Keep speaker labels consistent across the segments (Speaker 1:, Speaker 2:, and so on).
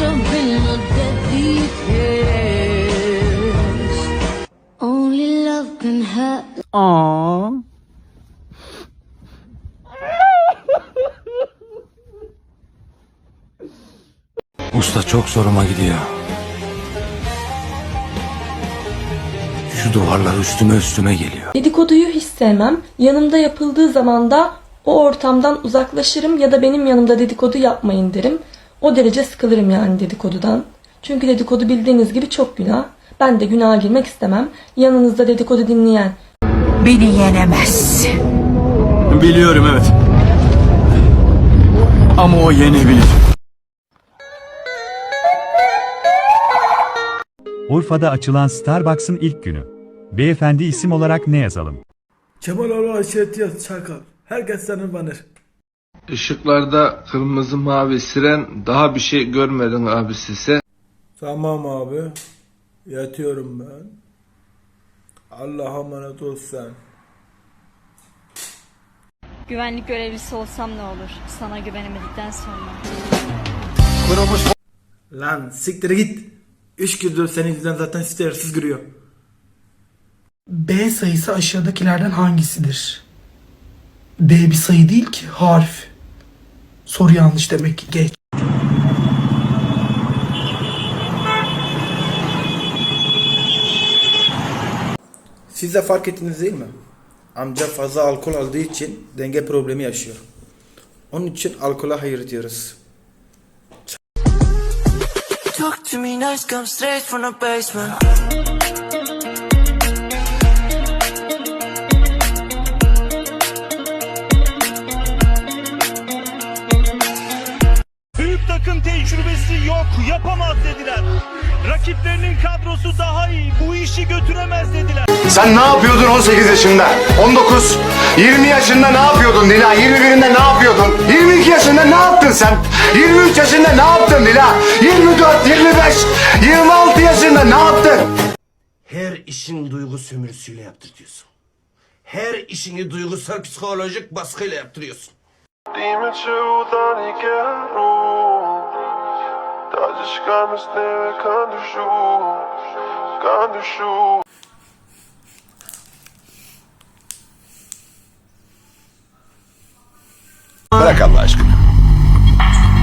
Speaker 1: have been a deadly kiss. Only love can hurt.
Speaker 2: Aa.
Speaker 3: Usta çok zoruma gidiyor. Şu duvarlar üstüme üstüme geliyor.
Speaker 4: Dedikoduyu hiç sevmem. Yanımda yapıldığı zaman da o ortamdan uzaklaşırım ya da benim yanımda dedikodu yapmayın derim. O derece sıkılırım yani dedikodudan. Çünkü dedikodu bildiğiniz gibi çok günah. Ben de günaha girmek istemem. Yanınızda dedikodu dinleyen,
Speaker 5: Beni yenemezsin.
Speaker 3: Biliyorum evet. Ama o yenebilir.
Speaker 6: Urfa'da açılan Starbucks'ın ilk günü. Beyefendi isim olarak ne yazalım?
Speaker 7: Kemaloğlu Ayşet yaz Çakal. Herkes seni tanır.
Speaker 8: Işıklarda kırmızı mavi siren daha bir şey görmedin abisi sen.
Speaker 7: Tamam abi. Yatıyorum ben. Allah'a emanet ol sen.
Speaker 9: Güvenlik görevlisi olsam ne olur sana güvenemedikten sonra.
Speaker 7: Lan siktir git. Üç gündür senin yüzünden zaten stersiz giriyor.
Speaker 10: B sayısı aşağıdakilerden hangisidir? B bir sayı değil ki harf. Soru yanlış demek ki geç.
Speaker 7: Siz de fark ettiniz değil mi? Amca fazla alkol aldığı için denge problemi yaşıyor. Onun için alkola hayır diyoruz.
Speaker 5: Talk to me nice, come straight from the basement.
Speaker 11: Kadrosu daha iyi, bu işi götüremez dediler.
Speaker 12: Sen ne yapıyordun 18 yaşında? 19, 20 yaşında ne yapıyordun Dila? 21'inde ne yapıyordun? 22 yaşında ne yaptın sen? 23 yaşında ne yaptın Dila? 24, 25, 26 yaşında ne yaptın?
Speaker 13: Her işin duygu sömürüsüyle yaptırıyorsun. Her işini duygusal psikolojik baskıyla yaptırıyorsun.
Speaker 12: Bırak Allah aşkına.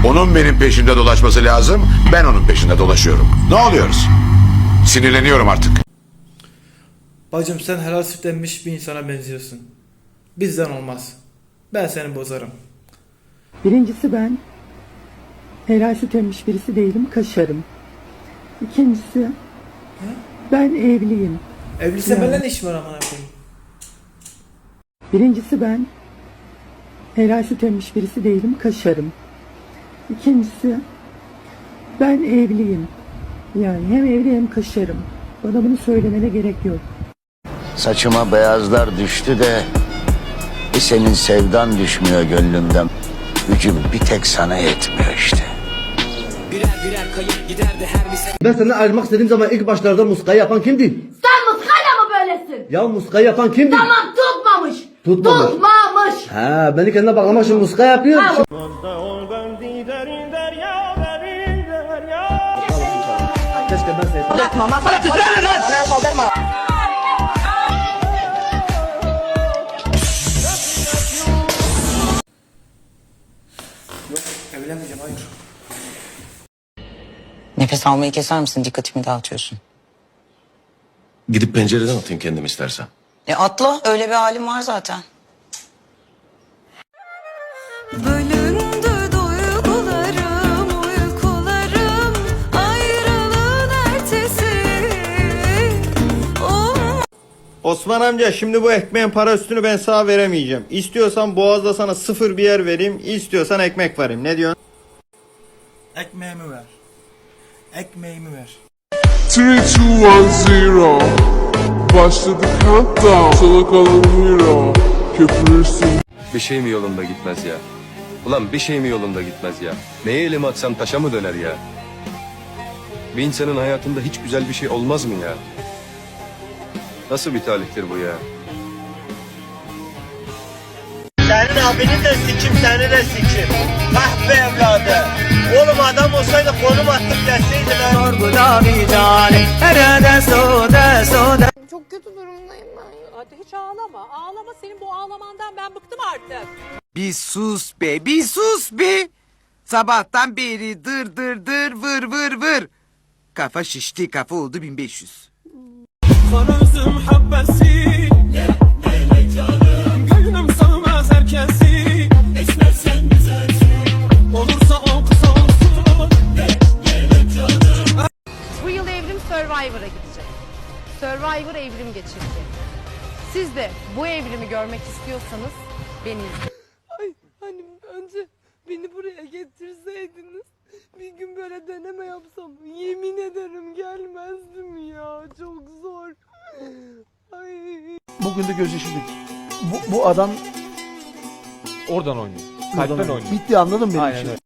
Speaker 12: Onun benim peşinde dolaşması lazım, ben onun peşinde dolaşıyorum. Ne oluyoruz? Sinirleniyorum artık.
Speaker 7: Bacım sen helal süt emmiş bir insana benziyorsun. Bizden olmaz. Ben seni bozarım.
Speaker 10: Birincisi ben helal süt emmiş birisi değilim, kaşarım. İkincisi ben evliyim.
Speaker 7: Evliyse
Speaker 10: Yani.
Speaker 7: benden ne iş var amına koyayım?
Speaker 10: Birincisi ben helal süt emmiş birisi değilim, kaşarım. İkincisi ben evliyim. Yani hem evli hem kaşarım. Bana bunu söylemene gerek yok.
Speaker 13: Saçıma beyazlar düştü de bir senin sevdan düşmüyor gönlümden. Gücüm bir tek sana yetmiyor işte.
Speaker 2: Ben senden ayrılmak istediğim zaman ilk başlarda muskayı yapan kimdi?
Speaker 1: Sen muskayla mı böylesin?
Speaker 2: Ya muskayı yapan kimdi?
Speaker 1: Tamam tutmamış.
Speaker 2: Tutmamış.
Speaker 1: Tutmamış.
Speaker 2: Ha, beni kendine bağlamak için muska yapıyor. Keşke ben seni...
Speaker 7: Evlenmeyeceğim hayır.
Speaker 5: Nefes almayı keser misin? Dikkatimi dağıtıyorsun.
Speaker 12: Gidip pencereden atayım kendim istersen.
Speaker 5: E atla, öyle bir halim var zaten.
Speaker 9: Bölündü duygularım, uykularım, ayrılığın ertesi.
Speaker 11: Osman amca şimdi bu ekmeğin para üstünü ben sana veremeyeceğim. İstiyorsan boğazda sana sıfır bir yer vereyim, istiyorsan ekmek vereyim. Ne diyorsun?
Speaker 7: Ekmeğimi ver. Ekmeğimi ver.
Speaker 11: 3, 2, 1, 0 Başladı countdown Sana kalan hero Köpürürsün
Speaker 3: Bir şey mi yolunda gitmez ya? Ulan bir şey mi yolunda gitmez ya? Neye elimi atsam taşa mı döner ya? Bir insanın hayatında hiç güzel bir şey olmaz mı ya? Nasıl bir talihtir bu ya?
Speaker 11: Senin abini de sikim seni de sikim Ah be evladı Oğlum adam olsaydı konum attık soda.
Speaker 14: Çok kötü durumdayım ben.
Speaker 15: Hadi hiç ağlama. Ağlama senin bu ağlamandan ben bıktım artık.
Speaker 5: Bir sus be, bir sus be. Sabahtan beri dır dır dır vır vır vır. Kafa şişti, kafa oldu 1500.
Speaker 11: Sana üzüm habbesi. Gönlüm sığmaz herkesi.
Speaker 14: Evrim geçirecek. Siz de bu evrimi görmek istiyorsanız beni izleyin.
Speaker 16: Ay hani önce beni buraya getirseydiniz bir gün böyle deneme yapsam yemin ederim gelmezdim ya çok zor. Ay.
Speaker 17: Bugün de gözyaşı Bu, bu adam
Speaker 18: Oradan oynuyor.
Speaker 17: bitti anladın mı benim için?